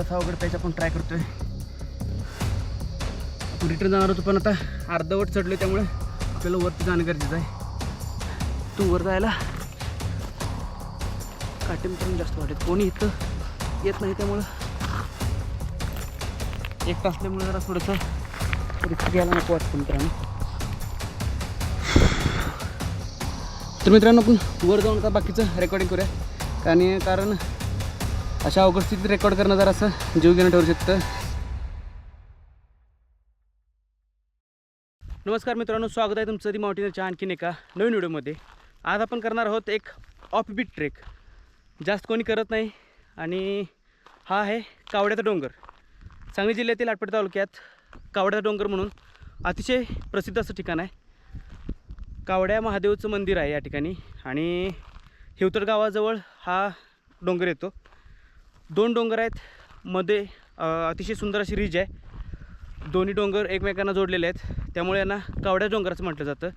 थोडासा अवघड प्यायचा आपण ट्राय करतोय. आपण रिटर्न जाणार होतो पण आता अर्धवट चढलो त्यामुळे आपल्याला वरती जाणं गरजेचं आहे. तू वर जायला. काटेपर्यंत जास्त वाटेल कोणी इथं येत नाही त्यामुळं. एक असल्यामुळे जरा थोडंसं रिस्क घ्यायला नको वाटतं मित्रांनो. तर मित्रांनो आपण वर जाऊन आता बाकीचं रेकॉर्डिंग करूया. आणि कारण अशा अवघड स्थितीत रेकॉर्ड करणं जरा असं जीव घेणं ठरू शकतं. नमस्कार मित्रांनो स्वागत आहे तुमचं दी माउंटेनरच्या आणखीन एका नवीन व्हिडिओमध्ये. आज आपण करणार आहोत एक ऑफ बीट ट्रेक जास्त कोणी करत नाही आणि हा आहे कावड्याचा डोंगर. सांगली जिल्ह्यातील आटपाडी तालुक्यात कावड्याचा डोंगर म्हणून अतिशय प्रसिद्ध असं ठिकाण आहे. कावड्या महादेवचं मंदिर आहे या ठिकाणी आणि हिवतर गावाजवळ हा डोंगर येतो. दोन डोंगर आहेत. मध्ये अतिशय सुंदर अशी रिज आहे. दोन्ही डोंगर एकमेकांना जोडलेले आहेत. त्यामुळे यांना कावड्या डोंगर असं म्हटलं जातं.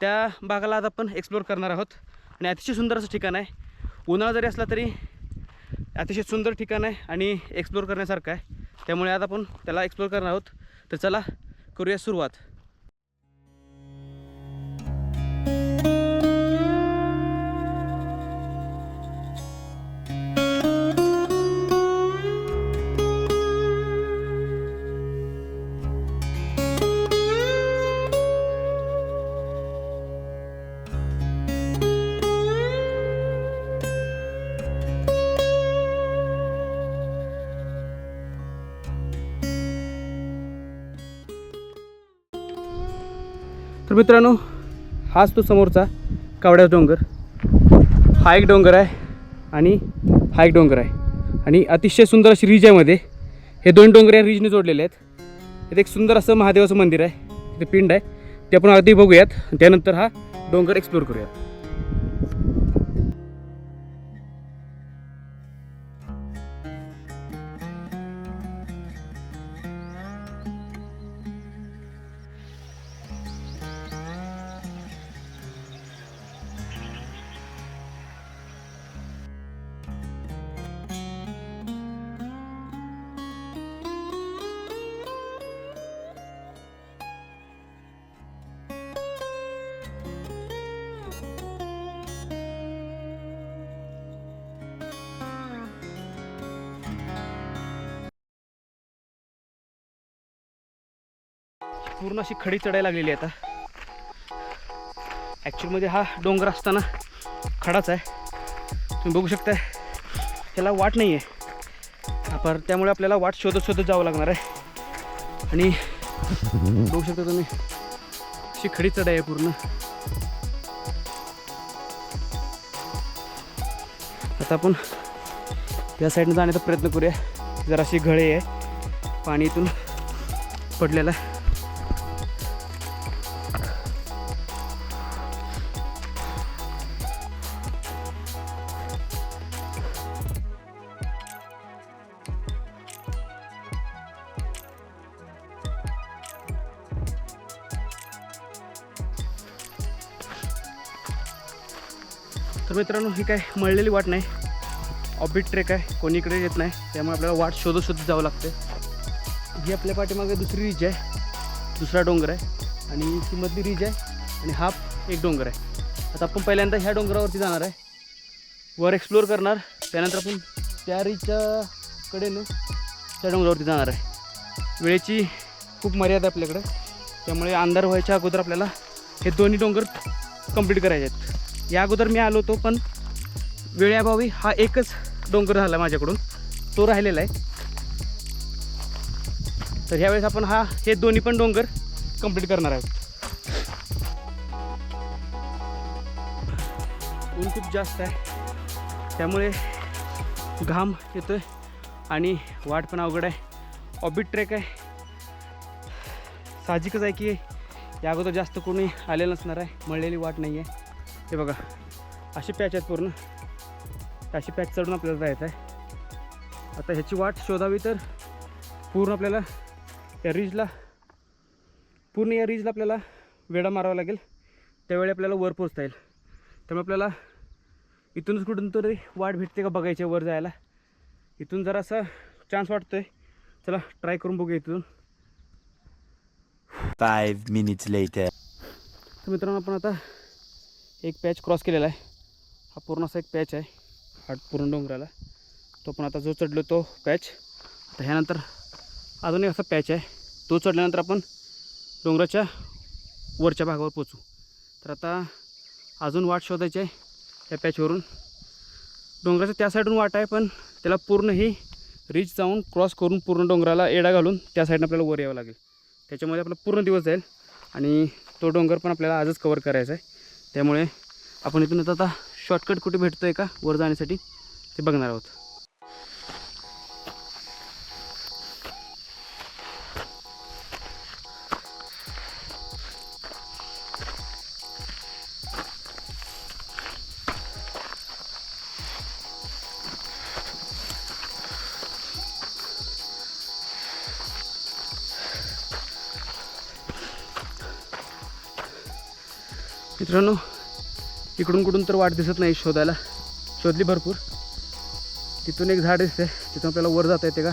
त्या भागाला आज आपण एक्सप्लोअर करणार आहोत. आणि अतिशय सुंदर असं ठिकाण आहे. उन्हाळा जरी असला तरी अतिशय सुंदर ठिकाण आहे आणि एक्सप्लोअर करण्यासारखं आहे. त्यामुळे आज आपण त्याला एक्सप्लोअर करणार आहोत. तर चला करूया सुरुवात. तर मित्रांनो हाच तो समोरचा कावड्याचा डोंगर. हा एक डोंगर आहे आणि हा एक डोंगर आहे. आणि अतिशय सुंदर अशी रिज आहे मध्ये. हे दोन डोंगर या रिजने जोडलेले आहेत. इथे एक सुंदर असं महादेवाचं मंदिर आहे. तिथे पिंड आहे. ते आपण अगदी बघूयात. त्यानंतर हा डोंगर एक्सप्लोर करूयात. पूर्ण अशी खडी चढायला लागलेली आहे आता. ॲक्च्युअलमध्ये हा डोंगर असताना खडाच आहे. तुम्ही बघू शकताय त्याला वाट नाही आहे आपण त्यामुळे आपल्याला वाट शोधत शोधत जावं लागणार आहे. आणि बघू शकता तुम्ही अशी खडी चढाई आहे पूर्ण. आता आपण या साईडनं जाण्याचा प्रयत्न करूया. जराशी घळे आहे. पाणी इथून पडलेला आहे. तर मित्रांनो ही काय मळलेली वाट नाही. ऑबिट ट्रेक आहे कोणी इकडे येत नाही. त्यामुळे आपल्याला वाट शोधत शोधत जावं लागते ही आपल्या पाठीमागे दुसरी रिज आहे. दुसरा डोंगर आहे. आणि ही मधली रिज आहे. आणि हा एक डोंगर आहे. आता आपण पहिल्यांदा ह्या डोंगरावरती जाणार आहे. वर एक्सप्लोअर करणार. त्यानंतर आपण त्या रिजच्या कडेनं त्या डोंगरावरती जाणार आहे. वेळेची खूप मर्यादा आहे आपल्याकडं. त्यामुळे अंधार व्हायच्या अगोदर आपल्याला हे दोन्ही डोंगर कंप्लीट करायचे आहेत. या अगोदर मी आलो होतो पण वेळ्याभावी हा एकच डोंगर झाला माझ्याकडून. तो राहिलेला आहे. तर ह्यावेळेस आपण हा हे दोन्ही पण डोंगर कंप्लीट करणार आहोत. ऊन खूप जास्त आहे. त्यामुळे घाम येतो आहे आणि वाट पण अवघड आहे. ऑबिट ट्रेक आहे. साहजिकच आहे की या अगोदर जास्त कोणी आलेलं नसणार आहे. मळलेली वाट नाही आहे हे बघा अशी पॅच आहेत पूर्ण. अशी पॅच चढून आपल्याला जायचं आहे. आता ह्याची वाट शोधावी तर पूर्ण आपल्याला या रिजला पूर्ण या रिजला आपल्याला वेढा मारावा लागेल. त्यावेळी आपल्याला वर पोचता येईल. त्यामुळे आपल्याला इथूनच कुठून तरी वाट भेटते का बघायची आहे वर जायला. इथून जरासा चान्स वाटतोय. चला ट्राय करून बघूया इथून. Five minutes later. तर मित्रांनो आपण आता एक पॅच क्रॉस केलेला आहे. हा पूर्ण असा एक पॅच आहे. हा पूर्ण डोंगराला. तो पण आता जो चढलो तो पॅच. आता ह्यानंतर अजून एक असा पॅच आहे. तो चढल्यानंतर आपण डोंगराच्या वरच्या भागावर पोचू. तर आता अजून वाट शोधायची आहे त्या पॅचवरून. डोंगराच्या त्या साईडून वाट आहे पण त्याला पूर्ण ही रीच जाऊन क्रॉस करून पूर्ण डोंगराला एडा घालून त्या साईडनं आपल्याला वर यावं लागेल. त्याच्यामध्ये आपला पूर्ण दिवस जाईल आणि तो डोंगर पण आपल्याला आजच कवर करायचा आहे. त्यामुळे आपण इथून आता शॉर्टकट कुठे भेटतो आहे का? वर जाण्यासाठी ते बघणार आहोत. मित्रांनो इकडून कुठून तर वाट दिसत नाही शोधायला. शोधली भरपूर. तिथून एक झाड दिसते तिथून आपल्याला वर जाता येते का?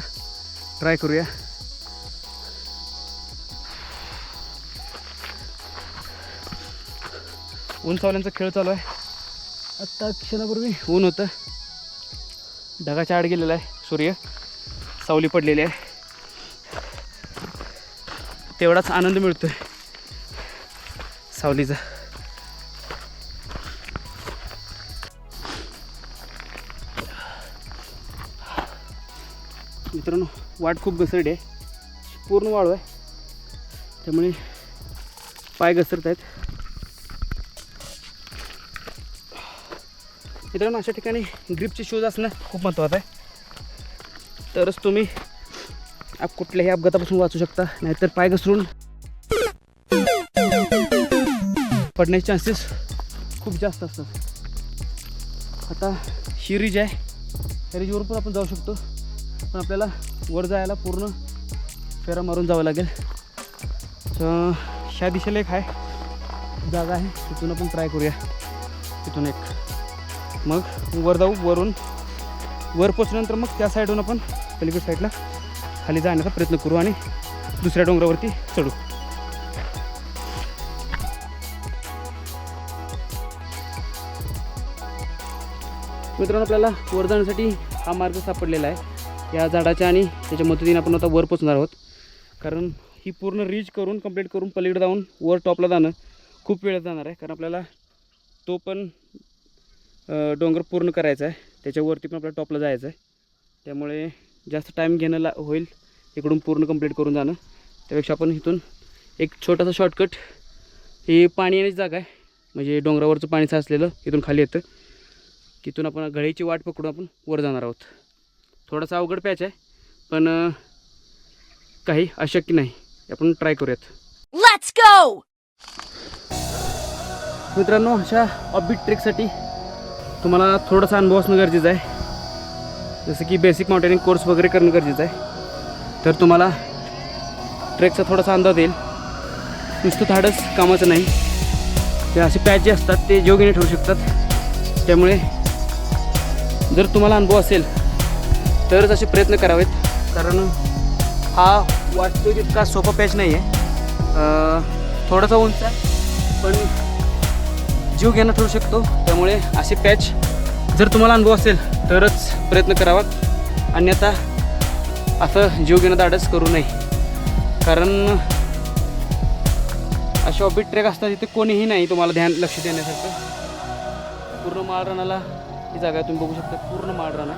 ट्राय करूया. ऊन सावल्यांचा खेळ चालू आहे. आत्ता क्षणापूर्वी ऊन होतं. ढगाच्या आड गेलेला आहे सूर्य सावली पडलेली आहे. तेवढाच आनंद मिळतोय सावलीचा. वाट खूप घसरडी आहे. पूर्ण वाळू आहे. त्यामुळे पाय घसरत आहेत. मित्रांनो अशा ठिकाणी ग्रीपचे शूज असणं खूप महत्त्वाचं आहे. तरच तुम्ही आप कुठल्याही अपघातापासून वाचू शकता. नाहीतर पाय घसरून पडण्याचे चान्सेस खूप जास्त असतात. आता ही रिज आहे. या रिजवर पण आपण जाऊ शकतो. पण आपल्याला वर जायला पूर्ण फेरा मारून जावं लागेल. तर ह्या दिशेला एक आहे जागा आहे. तिथून आपण ट्राय करूया. तिथून एक. मग वर जाऊ वरून. वर पोचल्यानंतर मग त्या साईडहून आपण पलीकड साईडला खाली जाण्याचा प्रयत्न करू आणि दुसऱ्या डोंगरावरती चढू. मित्रांनो आपल्याला वर जाण्यासाठी हा मार्ग सापडलेला आहे. या झाडाच्या आणि त्याच्या मदतीने आपण आता वर पोचणार आहोत. कारण ही पूर्ण रीच करून कंप्लीट करून पलीकडे जाऊन वर टॉपला जाणं खूप वेळ जाणार आहे. कारण आपल्याला तो पण डोंगर पूर्ण करायचा आहे. त्याच्यावरती पण आपल्याला टॉपला जायचं आहे. त्यामुळे जास्त टाईम घेणं ला होईल. इकडून पूर्ण कंप्लीट करून जाणं. त्यापेक्षा आपण इथून एक छोटासा शॉर्टकट ही पाणी येण्याची जागा आहे. म्हणजे डोंगरावरचं पाणी साचलेलं इथून खाली येतं. तिथून आपण घळीची वाट पकडून आपण वर जाणार आहोत. थोडासा अवघड पॅच आहे पण काही अशक्य नाही. आपण ट्राय करूयात. Let's go! मित्रांनो अशा ऑबिट ट्रेकसाठी तुम्हाला थोडासा अनुभव असणं गरजेचं आहे. जसं की बेसिक माउंटेनिंग कोर्स वगैरे करणं गरजेचं आहे. तर तुम्हाला ट्रेकचा थोडासा अंदाज येईल. नुसतं धाडस कामाचं नाही. ते असे पॅच जे असतात ते योग्याने ठरू शकतात. त्यामुळे जर तुम्हाला अनुभव असेल तरच असे प्रयत्न करावेत. कारण हा वाटतो तितका सोपा पॅच नाही आहे थोडासा उंच आहे पण जीव घेणं ठरू शकतो. त्यामुळे असे पॅच जर तुम्हाला अनुभव असेल तरच प्रयत्न करावा अन्यथा असं जीव घेणं धाडस करू नये. कारण असे ऑबिट ट्रेक असतात तिथे कोणीही नाही तुम्हाला ध्यान लक्ष देण्यासारखं. पूर्ण माळरानाला ही जागा आहे, तुम्ही बघू शकता. पूर्ण माळरान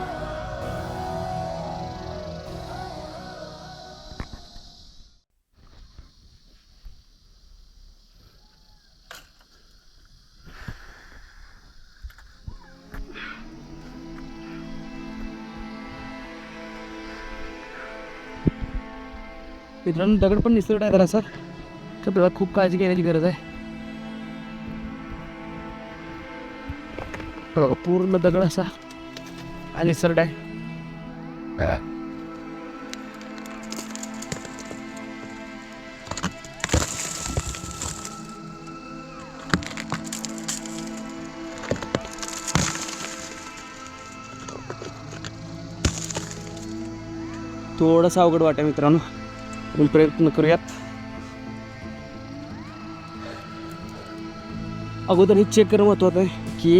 मित्रांनो दगड पण निसरट आहे जरासा तर आपल्याला खूप काळजी घेण्याची गरज आहे. बघा, पूर्ण दगड असा. आणि निसरट आहे. थोडासा अवघड वाटा मित्रांनो. आपण प्रयत्न करूयात अगोदर हे चेक करणं महत्त्वाचं आहे की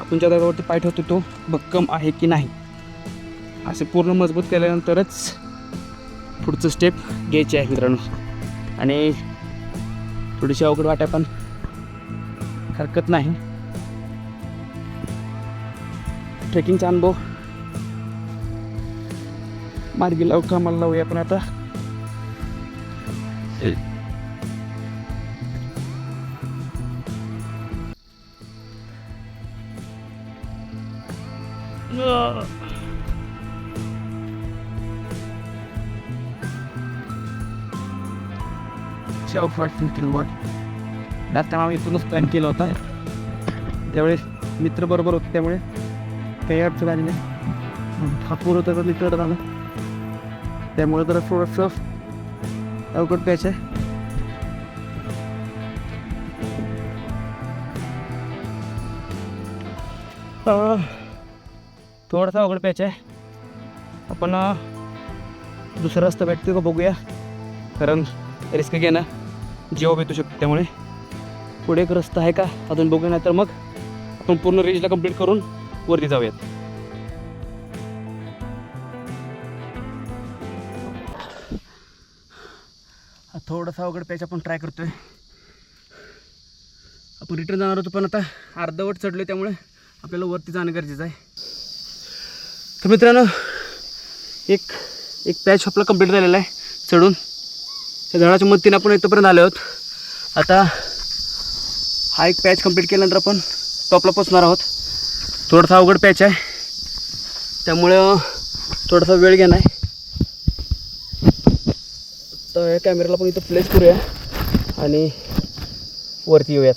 आपण ज्या दगडावरती पाय ठेवतो तो भक्कम आहे की नाही असे पूर्ण मजबूत केल्यानंतरच पुढचं स्टेप घ्यायचे आहे मित्रांनो आणि थोडीशी अवघड वाटाय पण हरकत नाही ट्रेकिंगचा अनुभव मार्गी लावू कामाला लावूया आपण आता लास्ट टाइम आम्ही इथूनच प्लॅन केला होता त्यावेळेस मित्र बरोबर होते त्यामुळे काही अडचण आली नाही हापूर होतं तर मित्र आलं त्यामुळे जरा थोडंसं अवघड प्यायचं आहे थोडासा अवघड प्यायचं आहे. आपण दुसरा रस्ता भेटतो का बघूया. कारण रिस्क घेणं जीव भेटू शकतो त्यामुळे. पुढे एक रस्ता आहे का? अजून बघू नाही तर मग आपण पूर्ण रेंजला कंप्लीट करून वरती जाऊयात. थोडासा अवघड पॅच आपण ट्राय करतोय. आपण रिटर्न जाणार होतो पण आता अर्धवट चढलो त्यामुळे आपल्याला वरती जाणं गरजेचं आहे. तर मित्रांनो एक एक पॅच आपला कंप्लीट झालेला आहे चढून. त्या झाडाच्या मदतीने आपण इथंपर्यंत आलो आहोत. आता हा एक पॅच कंप्लीट केल्यानंतर आपण टॉपला पोचणार आहोत. थोडासा अवघड पॅच आहे. त्यामुळं थोडासा वेळ घेणार आहे. कॅमेऱ्याला पण इथं प्लेस करूया. आणि वरती येऊयात.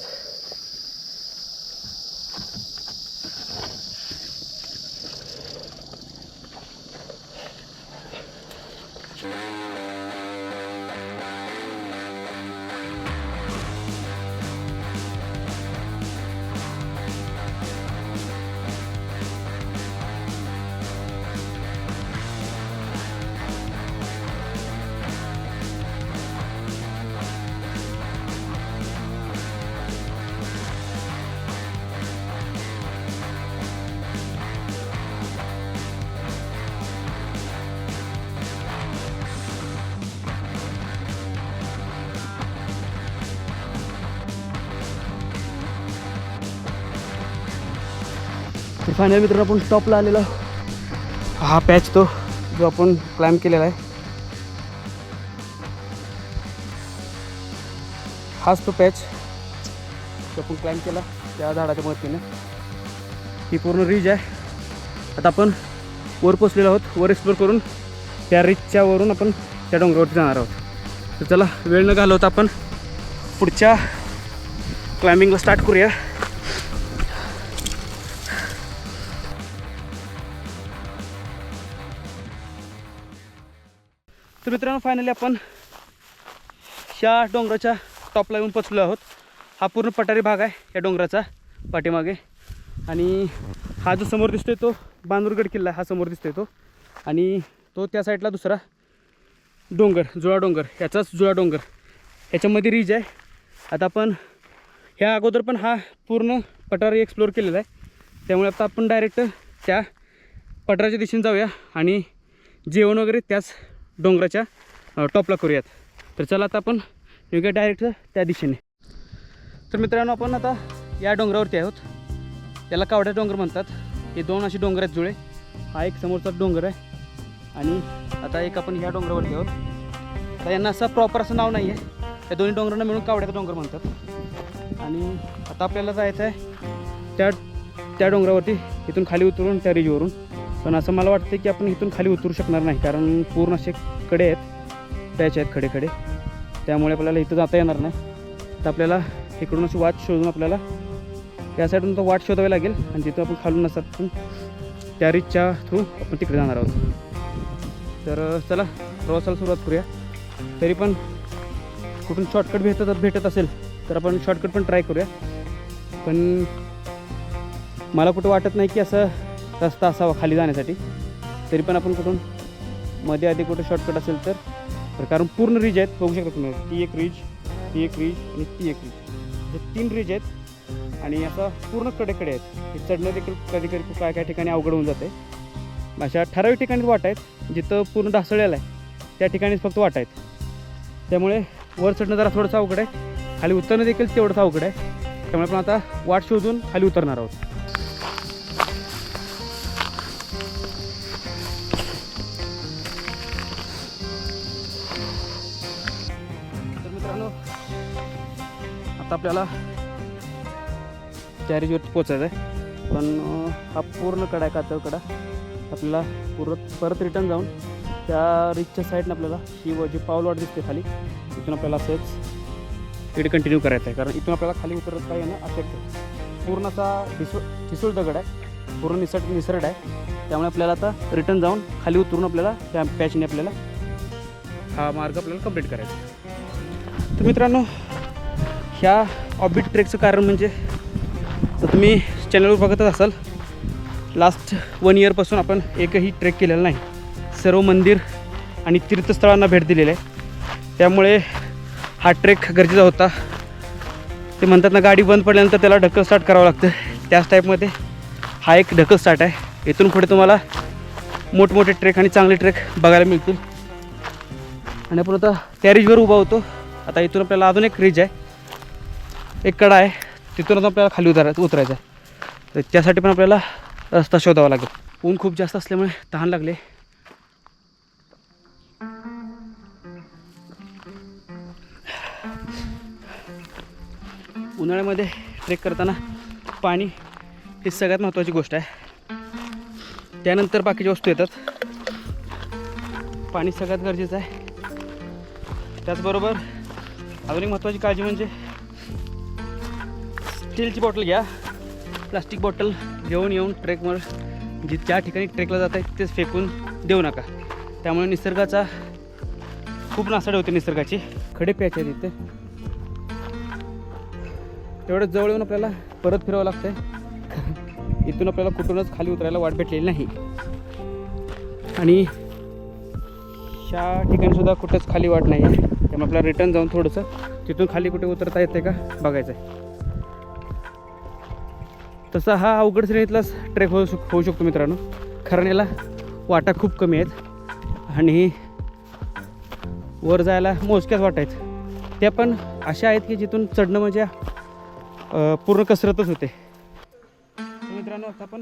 तर फायनल मित्रांनो आपण टॉपला आलेलो हा पॅच तो जो आपण क्लाइम्ब केलेला आहे. हाच तो पॅच जो आपण क्लाइम्ब केला त्या झाडाच्या मदतीने. ही पूर्ण रिज आहे. आता आपण वर पोचलेलो आहोत वर एक्सप्लोर करून त्या रिजच्या वरून आपण त्या डोंगरावरती जाणार आहोत. तर चला वेळ न घालवता आपण पुढच्या क्लाइम्बिंगला स्टार्ट करूया. तर मित्रांनो फायनली आपण ह्या डोंगराच्या टॉपला येऊन पोचलो आहोत. हा पूर्ण पठारी भाग आहे या डोंगराचा पाठीमागे. आणि हा जो समोर दिसतोय तो बांदूरगड किल्ला हा समोर दिसतोय तो. आणि तो त्या साईडला दुसरा डोंगर जुळा डोंगर ह्याचाच जुळा डोंगर. ह्याच्यामध्ये रिज आहे. आता आपण ह्या अगोदर पण हा पूर्ण पठारी एक्सप्लोर केलेला आहे. त्यामुळे आता आपण डायरेक्ट त्या पठाराच्या दिशेने जाऊया आणि जेवण वगैरे त्याच डोंगराच्या टॉपला करूयात. तर चला आता आपण निघूया डायरेक्ट त्या दिशेने. तर मित्रांनो आपण आता या डोंगरावरती आहोत. याला कावड्या डोंगर म्हणतात. हे दोन असे डोंगर आहेत जुळे. हा एक समोरचा डोंगर आहे. आणि आता एक आपण ह्या डोंगरावरती आहोत. तर यांना असं प्रॉपर असं नाव नाही आहे त्या दोन्ही डोंगरांना मिळून कावड्याचा डोंगर म्हणतात. आणि आता आपल्याला जायचं आहे त्या त्या डोंगरावरती. इथून खाली उतरून त्या रिजवरून पण असं मला वाटतं की आपण इथून खाली उतरू शकणार नाही कारण पूर्ण असे कडे आहेत पॅच आहेत खडे खडे. त्यामुळे आपल्याला इथं जाता येणार नाही. तर आपल्याला इकडून अशी वाट शोधून आपल्याला या साईडून तो वाट शोधावी लागेल आणि तिथून आपण खालून नसतात पण त्या रिचच्या थ्रू आपण तिकडे जाणार आहोत. तर चला प्रवासाला सुरुवात करूया. तरी पण कुठून शॉर्टकट भेटत भेटत असेल तर आपण शॉर्टकट पण ट्राय करूया. पण मला कुठं वाटत नाही की असं रस्ता असावा खाली जाण्यासाठी. तरी पण आपण कुठून मध्ये आधी कुठं शॉर्टकट असेल तर कारण पूर्ण रिज आहेत बघू शकता तुम्ही. ती एक रिज ती एक रिज आणि ती एक रिज. हे तीन रिज आहेत आणि आता पूर्ण कडेकडे आहेत. हे चढणं देखील कधी कधी काय काय ठिकाणी अवघड होऊन जाते. अशा ठराविक ठिकाणीच वाट आहेत जिथं पूर्ण ढासळलेलं आहे. त्या ठिकाणीच फक्त वाट आहेत. त्यामुळे वर चढणं जरा थोडंसं अवघड आहे. खाली उतरणं देखील तेवढंच अवघड आहे. त्यामुळे आपण आता वाट शोधून खाली उतरणार आहोत. आता आपल्याला कॅरेजवरती पोचायचं आहे. पण हा पूर्ण कडा आहे कातळ कडा. आपल्याला परत परत रिटर्न जाऊन त्या रिचच्या साईडनं आपल्याला शिव जी पावलवाट दिसते खाली तिथून आपल्याला असंच तिकडे कंटिन्यू करायचं आहे. कारण इथून आपल्याला खाली उतरत काय येणं अशक्य पूर्ण असा ठिसूळ ठिसूळ दगड आहे. पूर्ण निसट निसरड आहे. त्यामुळे आपल्याला आता रिटर्न जाऊन खाली उतरून आपल्याला त्या पॅचने आपल्याला हा मार्ग आपल्याला कंप्लीट करायचा तर मित्रांनो ह्या ऑबिट ट्रेकचं कारण म्हणजे तर तुम्ही चॅनलवर बघतच असाल लास्ट वन इयरपासून आपण एकही ट्रेक केलेला नाही. सर्व मंदिर आणि तीर्थस्थळांना भेट दिलेली आहे. त्यामुळे हा ट्रेक गरजेचा होता. ते म्हणतात ना गाडी बंद पडल्यानंतर त्याला ढकल स्टार्ट करावं लागतं. त्याच टाईपमध्ये हा एक ढकल स्टार्ट आहे. इथून पुढे तुम्हाला मोठमोठे ट्रेक आणि चांगले ट्रेक बघायला मिळतील. आणि आपण आता त्या रिजवर उभा होतो. आता इथून आपल्याला अजून एक रिज आहे. एक कडा आहे तिथूनच आपल्याला खाली उतराय उतरायचं आहे. तर त्यासाठी पण आपल्याला रस्ता शोधावा लागेल. ऊन खूप जास्त असल्यामुळे तहान लागले. उन्हाळ्यामध्ये ट्रेक करताना पाणी ही सगळ्यात महत्त्वाची गोष्ट आहे. त्यानंतर बाकीच्या वस्तू येतात. पाणी सगळ्यात गरजेचं आहे. त्याचबरोबर अजून एक महत्त्वाची काळजी म्हणजे स्टीलची बॉटल घ्या. प्लास्टिक बॉटल घेऊन येऊन ट्रेकवर जी ज्या ठिकाणी ट्रेकला जात आहे तेच फेकून देऊ नका. त्यामुळे निसर्गाचा खूप नासाड होते निसर्गाची. खडे प्यायचे तिथे तेवढं जवळ येऊन आपल्याला परत फिरावं लागतंय. इथून आपल्याला कुठूनच खाली उतरायला वाट भेटलेली नाही. आणि ह्या ठिकाणी सुद्धा कुठंच खाली वाट नाही आहे. त्यामुळे आपल्याला रिटर्न जाऊन थोडंसं तिथून खाली कुठे उतरता येते का बघायचं आहे तसा हा अवघड श्रेणीतलाच ट्रेक होऊ शक होऊ शकतो मित्रांनो. कारण याला वाटा खूप कमी आहेत आणि वर जायला मोजक्याच वाटा आहेत. त्या पण अशा आहेत की जिथून चढणं म्हणजे पूर्ण कसरतच होते. मित्रांनो आता आपण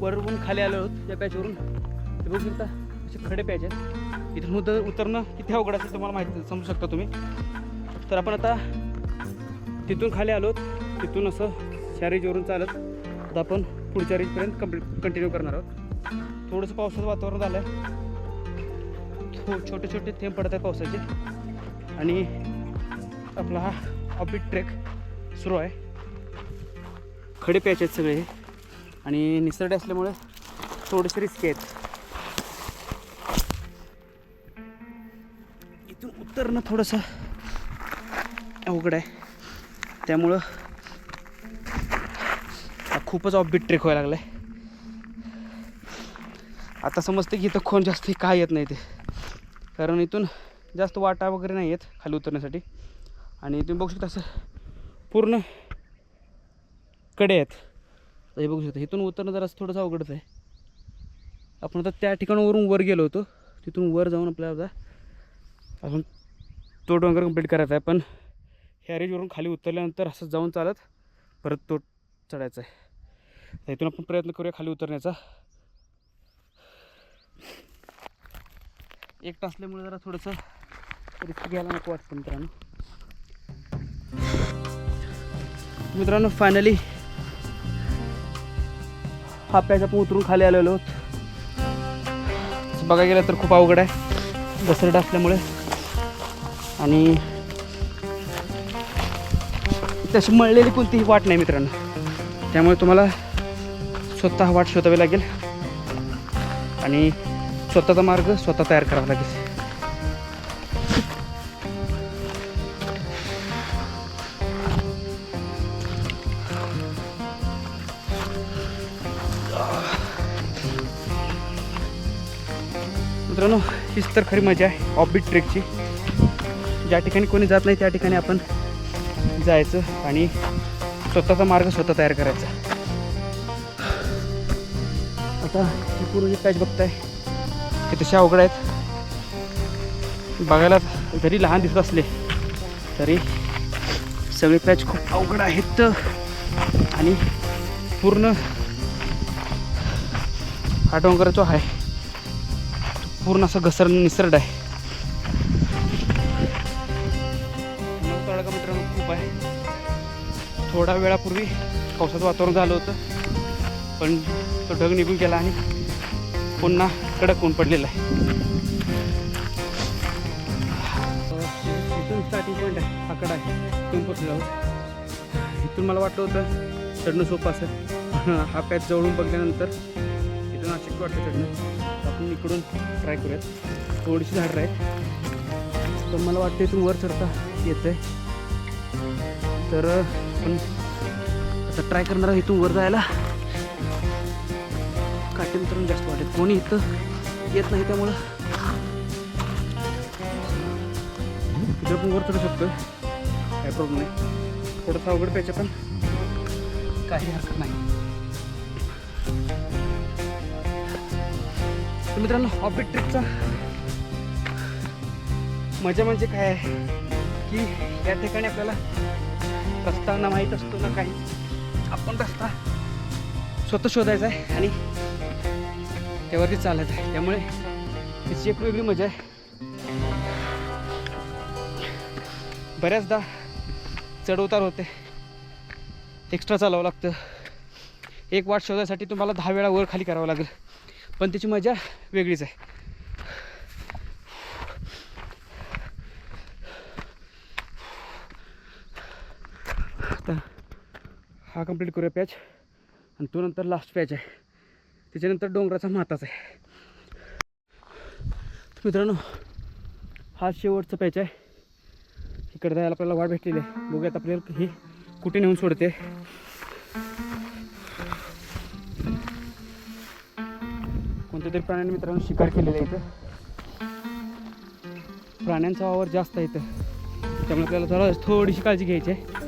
वरून खाली आलो आहोत त्या पॅचवरून ते बघू शकता असे खडे पॅच आहेत. इथून उतर उतरणं किती अवघड असेल तुम्हाला माहिती समजू शकता तुम्ही. तर आपण आता तिथून खाली आलो तिथून असं ह्या रेजवरून चालत आता आपण पुढच्या रेजपर्यंत कंप्लीट कंटिन्यू करणार आहोत. थोडंसं पावसाचं वातावरण झालं आहे थो छोटे छोटे थेंब पडत आहेत पावसाचे. आणि आपला हा ऑबिट ट्रेक सुरू आहे. खडे प्याच आहेत सगळे आणि निसरडे असल्यामुळे थोडेसे रिस्की आहेत. इथून उतरणं थोडंसं अवघड आहे. त्यामुळं खूपच ऑफबीट ट्रेक व्हायला लागला आहे आता समजते की इथं खोन जास्त काय येत नाही ते. कारण इथून जास्त वाटा वगैरे नाही आहेत खाली उतरण्यासाठी. आणि तुम्ही बघू शकता असं पूर्णकडे आहेत. हे बघू शकता इथून उतरणं जरा थोडंसं अवघडच आहे. आपण आता त्या ठिकाणावरून वर गेलो होतो. तिथून वर जाऊन आपल्याला अजून तो डोंगर कंप्लीट करायचा आहे. पण ह्या रेजवरून खाली उतरल्यानंतर असं जाऊन चालत परत तो चढायचा आहे. तर इथून आपण प्रयत्न करूया खाली उतरण्याचा. एकटा असल्यामुळे जरा थोडंसं रिस्क घ्यायला नको वाटतं मित्रांनो. मित्रांनो फायनली हा पॅच आपण उतरून खाली आलेलो आहोत. बघायला गेलं तर खूप अवघड आहे. घसरट असल्यामुळे. आणि तशी मळलेली कोणतीही वाट नाही मित्रांनो. त्यामुळे तुम्हाला स्वतः वाट शोधावी लागेल. आणि स्वतःचा मार्ग स्वतः तयार करावा लागेल. मित्रांनो हीच तर खरी मजा आहे ऑफबीट ट्रेकची ज्या ठिकाणी कोणी जात नाही त्या ठिकाणी आपण जायचं आणि स्वतःचा मार्ग स्वतः तयार करायचा. आता ही पूर्ण पॅच बघताय हे तसे अवघड आहेत. बघायला जरी लहान दिसत असले तरी सगळे पॅच खूप अवघड आहेत. आणि पूर्ण हा डोंगर जो आहे पूर्ण असं घसर निसरड आहे. तळका मित्रांनो खूप आहे. थोडा वेळापूर्वी पावसाचं वातावरण झालं होतं पण तो ढग निघून गेला आणि पुन्हा कडक ऊन पडलेला आहे. इथून स्टार्टिंग पॉईंट आहे. हा कडा आहे. इथून पोचलो इथून मला वाटलं होतं चढणं सोपं असेल. हा पॅच जवळून बघल्यानंतर इथून नाशिक वाटतं चढणं. आपण इकडून ट्राय करूयात. थोडीशी झाडं आहेत. तर मला वाटतं इथून वर चढता येतं आहे तर पण आता ट्राय करणार आहे इथून वर जायला. काटे मित्रांनो जास्त वाटत कोणी इथं येत नाही त्यामुळं. इथं पण वर चढू शकतोय. काय प्रॉब्लेम नाही. थोडंसं अवघड प्यायचं पण. काही हरकत नाही. तर मित्रांनो हॉबिट ट्रिपचा मजा म्हणजे काय आहे? की या ठिकाणी आपल्याला रस्ता ना माहीत असतो ना काही. आपण रस्ता स्वतः शोधायचा आहे आणि त्यावरती चालत आहे. त्यामुळे त्याची एक वेगळी मजा आहे. बऱ्याचदा चढउतार होते. एक्स्ट्रा चालावं लागतं. एक वाट शोधायसाठी तुम्हाला दहा वेळा वर खाली करावं लागेल. पण त्याची मजा वेगळीच आहे. आता हा कंप्लीट करूया पॅच आणि तो नंतर लास्ट पॅच आहे. त्याच्यानंतर डोंगराचा माताच आहे. मित्रांनो हा शेवटचा पॅच आहे. इकडे जायला आपल्याला वाट भेटलेली आहे. बघूयात आपल्याला ही कुठे नेऊन सोडते. कोणत्या तरी प्राण्याने मित्रांनो शिकार केलेला आहे इथं. प्राण्यांचा वावर जास्त आहे इथं. त्यामुळे आपल्याला जरा थोडीशी काळजी घ्यायची आहे.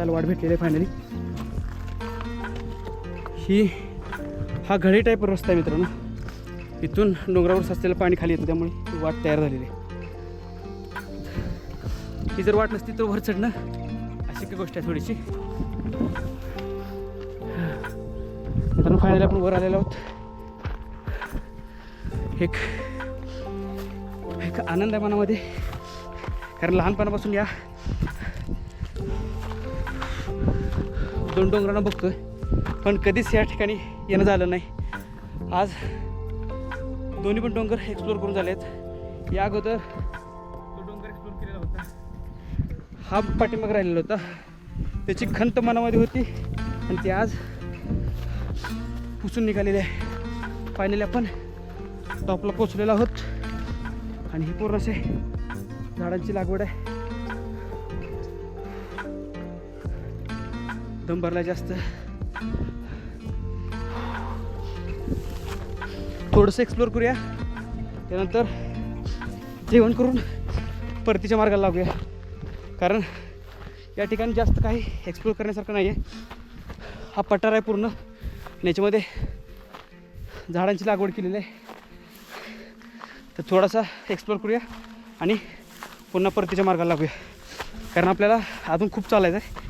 मित्रांनो वाढ वाट भेटलेली आहे फायनली ही हा घडी टाईप रस्ता आहे मित्रांनो. इथून डोंगरावर साचलेलं पाणी खाली येतं त्यामुळे वाट तयार झालेली आहे. ही जर वाट नसती तर वर चढणं अशी काही गोष्ट आहे थोडीशी. मित्रांनो फायनली आपण वर आलेलो आहोत. एक एक आनंद आहे मनामध्ये कारण लहानपणापासून या दोन डोंगरांना बघतोय. पण कधीच या ठिकाणी येणं झालं नाही. आज दोन्ही पण डोंगर एक्सप्लोअर करून झाले आहेत या अगोदर तो डोंगर एक्सप्लोअर केलेला होता. हा पाठीमाग राहिलेला होता. त्याची खंत मनामध्ये होती. आणि ती आज पुसून निघालेली आहे. फायनली आपण टॉपला पोचलेलो आहोत. आणि ही पूर्ण असे झाडांची लागवड आहे. दम भरला जास्त. थोडंसं एक्सप्लोर करूया. त्यानंतर जेवण करून परतीच्या मार्गाला लागूया. कारण या ठिकाणी जास्त काही एक्सप्लोर करण्यासारखं नाही आहे हा पठार आहे पूर्ण. याच्यामध्ये झाडांची लागवड केलेली आहे. तर थोडासा एक्सप्लोर करूया आणि पुन्हा परतीच्या मार्गाला लागूया. कारण आपल्याला अजून खूप चालायचं आहे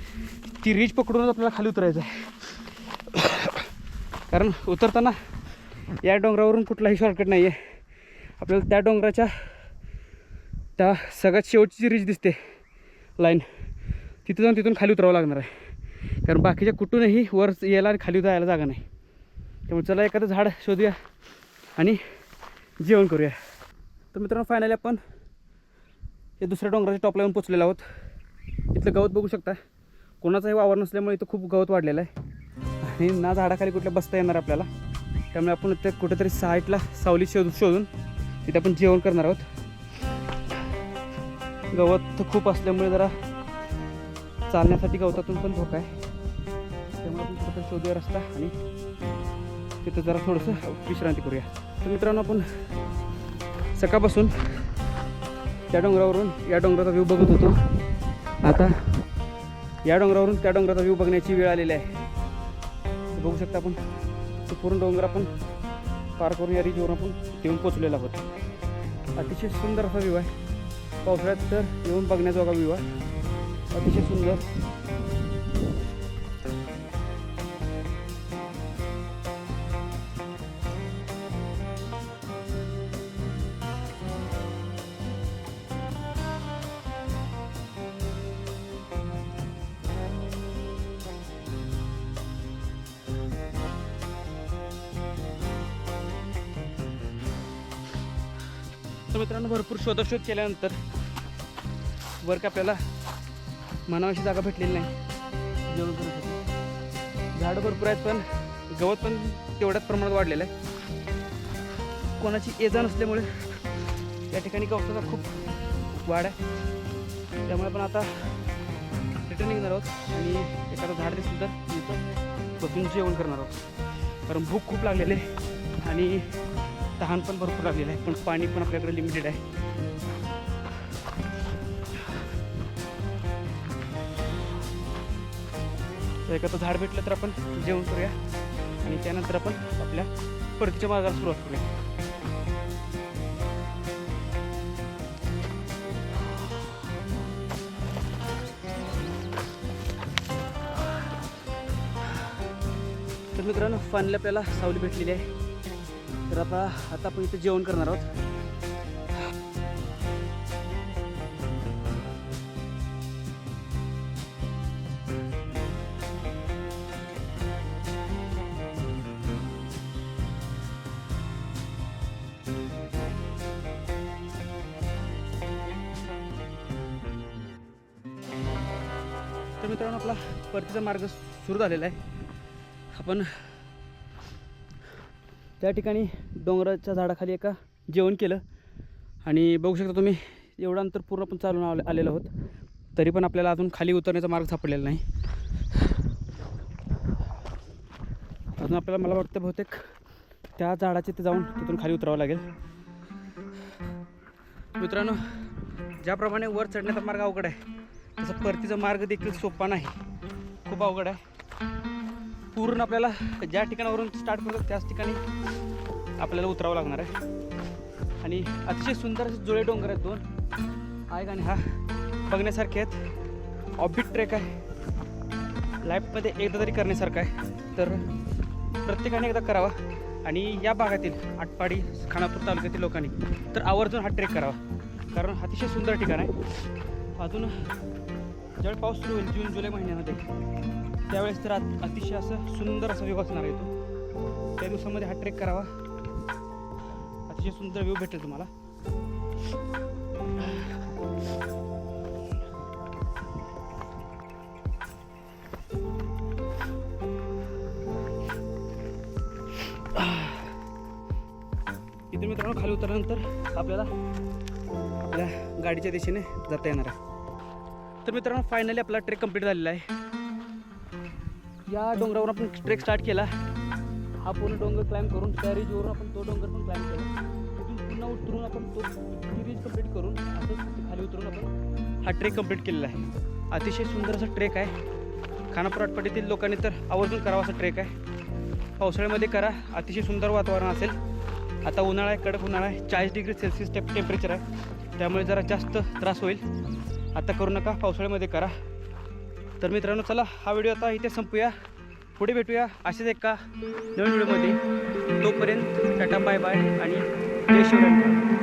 ती रीच पकडूनच आपल्याला खाली उतरायचं आहे. कारण उतरताना या डोंगरावरून कुठलाही शॉर्टकट नाही आहे आपल्याला त्या डोंगराच्या त्या सगळ्यात शेवटची जी रीच दिसते लाईन तिथं जाऊन तिथून खाली उतरावं लागणार आहे. कारण बाकीच्या कुठूनही वर यायला आणि खाली उतरायला जागा नाही. त्यामुळे चला एखादं झाड शोधूया आणि जेवण करूया. तर मित्रांनो फायनली आपण हे दुसऱ्या डोंगराच्या टॉपला येऊन पोचलेलो आहोत. इथलं गवत बघू शकता. कोणाचाही वावर नसल्यामुळे इथं खूप गवत वाढलेलं आहे. आणि ना झाडाखाली कुठल्या बसता येणार आपल्याला. त्यामुळे आपण त्या कुठेतरी साईटला सावली शोधून शोधून तिथे आपण जेवण करणार आहोत. गवत खूप असल्यामुळे जरा चालण्यासाठी गवतातून पण धोका आहे. त्यामुळे आपण कुठं शोधूया रस्ता आणि तिथं जरा थोडंसं विश्रांती करूया. तर मित्रांनो आपण सकाळपासून त्या डोंगरावरून या डोंगराचा व्ह्यू बघत होतो. आता या डोंगरावरून त्या डोंगराचा व्ह्यू बघण्याची वेळ आलेली आहे. बघू शकता आपण तो पूर्ण डोंगर आपण पार करून या रिजवरून आपण येऊन पोचलेला आहोत. अतिशय सुंदर असा व्ह्यू आहे. पावसाळ्यात तर येऊन बघण्याजोगा व्ह्यू आहे. अतिशय सुंदर. तर मित्रांनो भरपूर शोधाशोध केल्यानंतर वर का आपल्याला म्हणावीशी जागा भेटलेली नाही. जेवण करण्यासाठी झाडं भरपूर आहेत पण गवत पण तेवढ्याच प्रमाणात वाढलेलं आहे. कोणाची एजा नसल्यामुळे या ठिकाणी गवताचा खूप वाढ आहे. त्यामुळे आपण आता रिटर्न निघणार आहोत आणि एखादं झाड दिसलं तर बसून जेवण करणार आहोत. कारण भूक खूप लागलेली आहे आणि तहान पण भरपूर लागलेलं आहे पण पाणी पण आपल्याकडे लिमिटेड आहे. तर एखादं झाड भेटलं तर आपण जेवण करूया. आणि त्यानंतर आपण आपल्या परतीच्या मार्गाला सुरुवात करूया. तर मित्रांनो फानली आपल्याला सावली भेटलेली आहे. तर आता आता आपण इथे जेवण करणार आहोत. तर मित्रांनो आपला परतीचा मार्ग सुरू झालेला आहे. आपण त्या ठिकाणी डोंगराच्या झाडाखाली एका जेवण केलं. आणि बघू शकता तुम्ही एवढं अंतर पूर्ण पण चालून आले आलेलं आहोत तरी पण आपल्याला अजून खाली उतरण्याचा मार्ग सापडलेला नाही. अजून आपल्याला मला वाटतं बहुतेक त्या झाडाचे ते जाऊन तिथून खाली उतरावं लागेल. मित्रांनो ज्याप्रमाणे वर चढण्याचा मार्ग अवघड आहे तसं परतीचा मार्ग देखील सोपा नाही. खूप अवघड आहे. पूर्ण आपल्याला ज्या ठिकाणावरून स्टार्ट करतो त्याच ठिकाणी आपल्याला उतरावं लागणार आहे. आणि अतिशय सुंदर असे जुळे डोंगर आहेत दोन. आहे आणि हा. बघण्यासारखे आहेत. ऑबिट ट्रेक आहे. लाईफमध्ये एकदा तरी करण्यासारखं आहे. तर प्रत्येकाने एकदा करावा. आणि या भागातील आटपाडी खानापूर तालुक्यातील लोकांनी तर आवर्जून हा ट्रेक करावा. कारण अतिशय सुंदर ठिकाण आहे. अजून ज्यावेळी पाऊस सुरू होईल जून जुलै महिन्यामध्ये त्यावेळेस तर अतिशय असं सुंदर असा व्यू असणार आहे तो. त्या दिवसामध्ये हा ट्रेक करावा. अतिशय सुंदर व्ह्यू भेटेल तुम्हाला. इथे मित्रांनो खाली उतरल्यानंतर आपल्याला आपल्या गाडीच्या दिशेने जाता येणार आहे. तर मित्रांनो फायनली आपला ट्रेक कंप्लीट झालेला आहे. या डोंगरावर आपण ट्रेक स्टार्ट केला. हा पूर्ण डोंगर क्लाइंब करून त्या रिजवरून आपण तो डोंगर पण क्लाइंब केला. उतरून आपण तो ती रिज कंप्लीट करून असंच खाली उतरून आपण हा ट्रेक कंप्लीट केलेला आहे. अतिशय सुंदर असा ट्रेक आहे. खानापूर आटपाटीतील लोकांनी तर आवर्जून करावा असा ट्रेक आहे. पावसाळ्यामध्ये करा अतिशय सुंदर वातावरण असेल. आता उन्हाळा आहे कडक उन्हाळा आहे चाळीस डिग्री सेल्सिअस टेप टेम्परेचर आहे. त्यामुळे जरा जास्त त्रास होईल. आता करू नका पावसाळ्यामध्ये करा. तर मित्रांनो चला हा व्हिडिओ आता इथे संपूया. पुढे भेटूया असेच एका नवीन व्हिडिओमध्ये. तोपर्यंत टाटा बाय बाय आणि जय शिवराय